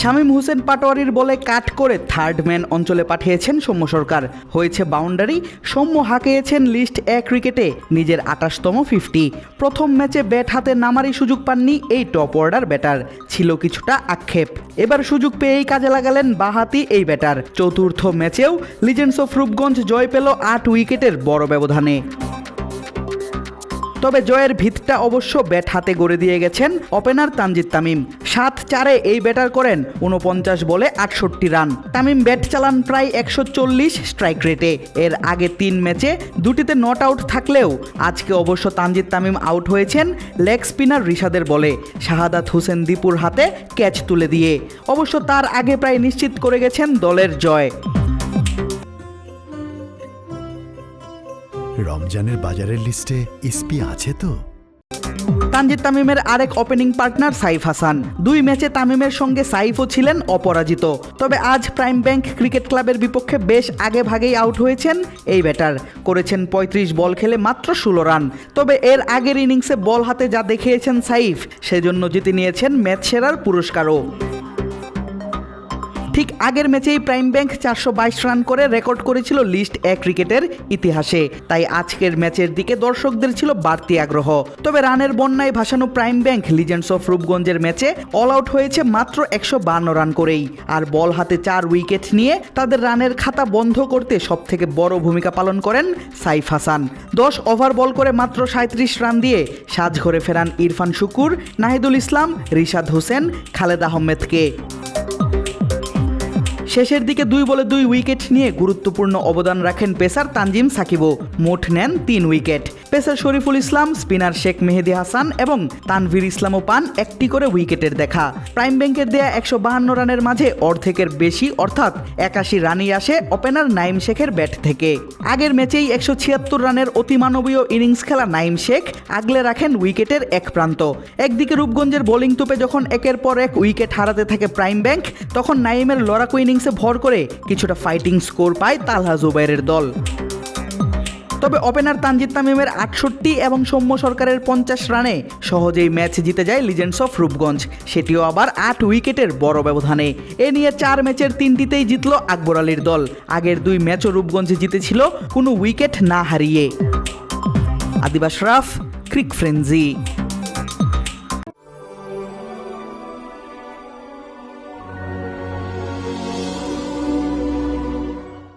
শামীম হোসেন পাটোয়ারির বলে কাট করে third man অঞ্চলে পাঠিয়েছেন সৌম্য সরকার। হয়েছে বাউন্ডারি সৌম্য হাঁকিয়েছেন লিস্ট এক ক্রিকেটে নিজের আটাশতম ফিফটি প্রথম ম্যাচে ব্যাট হাতে নামারই সুযোগ পাননি এই টপ অর্ডার ব্যাটার ছিল কিছুটা আক্ষেপ। এবার সুযোগ পেয়েই কাজে লাগালেন বাহাতি এই ব্যাটার চতুর্থ ম্যাচেও লিজেন্ডস অফ রূপগঞ্জ জয় পেল আট উইকেটের বড় ব্যবধানে। তবে জয়ের ভিতটা অবশ্য ব্যাট হাতে গড়ে দিয়ে গেছেন ওপেনার তানজিদ তামিম। সাত চারে এই ব্যাটার করেন উনপঞ্চাশ বলে আটষট্টি রান। তামিম ব্যাট চালান প্রায় একশো চল্লিশ স্ট্রাইক রেটে। এর আগে তিন ম্যাচে দুটিতে নট আউট থাকলেও আজকে অবশ্য তানজিদ তামিম আউট হয়েছেন লেগ স্পিনার রিশাদের বলে। শাহাদাত হোসেন দীপুর হাতে ক্যাচ তুলে দিয়ে। অবশ্য তার আগে প্রায় নিশ্চিত করে গেছেন দলের জয়। রমজানের বাজারের লিস্টে ইসপি আছে তো? তানজিদ তামিমের আরেক ওপেনিং পার্টনার সাইফ হাসান। দুই ম্যাচে তামিমের সঙ্গে সাইফও ছিলেন অপরাজিত। তবে আজ প্রাইম ব্যাংক ক্রিকেট ক্লাবের বিপক্ষে বেশ আগে ভাগেই আউট হয়েছেন এই ব্যাটার করেছেন ৩৫ বল খেলে মাত্র ষোলো রান। তবে এর আগের ইনিংসে বল হাতে যা দেখিয়েছেন সাইফ, সেজন্য জিতে নিয়েছেন ম্যাচ সেরার পুরস্কারও। ঠিক আগের ম্যাচেই প্রাইম ব্যাংক চারশো বাইশ রান করে রেকর্ড করেছিল লিস্ট এক ক্রিকেটের ইতিহাসে। তাই আজকের ম্যাচের দিকে দর্শকদের ছিল বাড়তি আগ্রহ। তবে রানের বন্যায় ভাসানো প্রাইম ব্যাংক লিজেন্ডস অফ রূপগঞ্জের ম্যাচে অল আউট হয়েছে মাত্র একশো রান করেই। আর বল হাতে চার উইকেট নিয়ে তাদের রানের খাতা বন্ধ করতে সবথেকে বড় ভূমিকা পালন করেন সাইফ হাসান। দশ ওভার বল করে মাত্র সাঁত্রিশ রান দিয়ে সাজ ঘরে ফেরান ইরফান শুকুর, নাহিদুল ইসলাম, রিশাদ হোসেন, খালেদ আহমেদকে। শেষের দিকে দুই বলে দুই উইকেট নিয়ে গুরুত্বপূর্ণ অবদান রাখেন পেসার তানজিম সাকিবও। মোট নেন তিন wicket. Pacer Shoriful Islam, spinner Sheikh Mehedi Hasan এবং তানভীর ইসলামও পান একটি করে উইকেটের দেখা। প্রাইম ব্যাংকের দেয়া একশো বাহান্ন রানের মাঝে অর্ধেকের বেশি, অর্থাৎ একাশি রানই আসে ওপেনার নাইম শেখের ব্যাট থেকে। আগের ম্যাচেই একশো ছিয়াত্তর রানের অতিমানবীয় ইনিংস খেলা নাইম শেখ আগলে রাখেন উইকেটের এক প্রান্ত। একদিকে রূপগঞ্জের বোলিং তুপে যখন একের পর এক উইকেট হারাতে থাকে প্রাইম ব্যাংক, তখন নাইমের লড়াকু ইনিংসে ভর করে কিছুটা ফাইটিং স্কোর পায় তালহা জুবাইরের দল। তবে ওপেনার তানজিদ তামিমের আটষট্টি এবং সৌম্য সরকারের পঞ্চাশ রানে সহজেই ম্যাচ জিতে যায় লিজেন্ডস অফ রূপগঞ্জ সেটিও আবার আট উইকেটের বড় ব্যবধানে। এ নিয়ে চার ম্যাচের তিনটিতেই জিতল আকবর আলীর দল। আগের দুই ম্যাচও রূপগঞ্জে জিতেছিল, কোনো উইকেট না হারিয়ে। আদিবাস রাফ, ক্রিক ফ্রেন্জি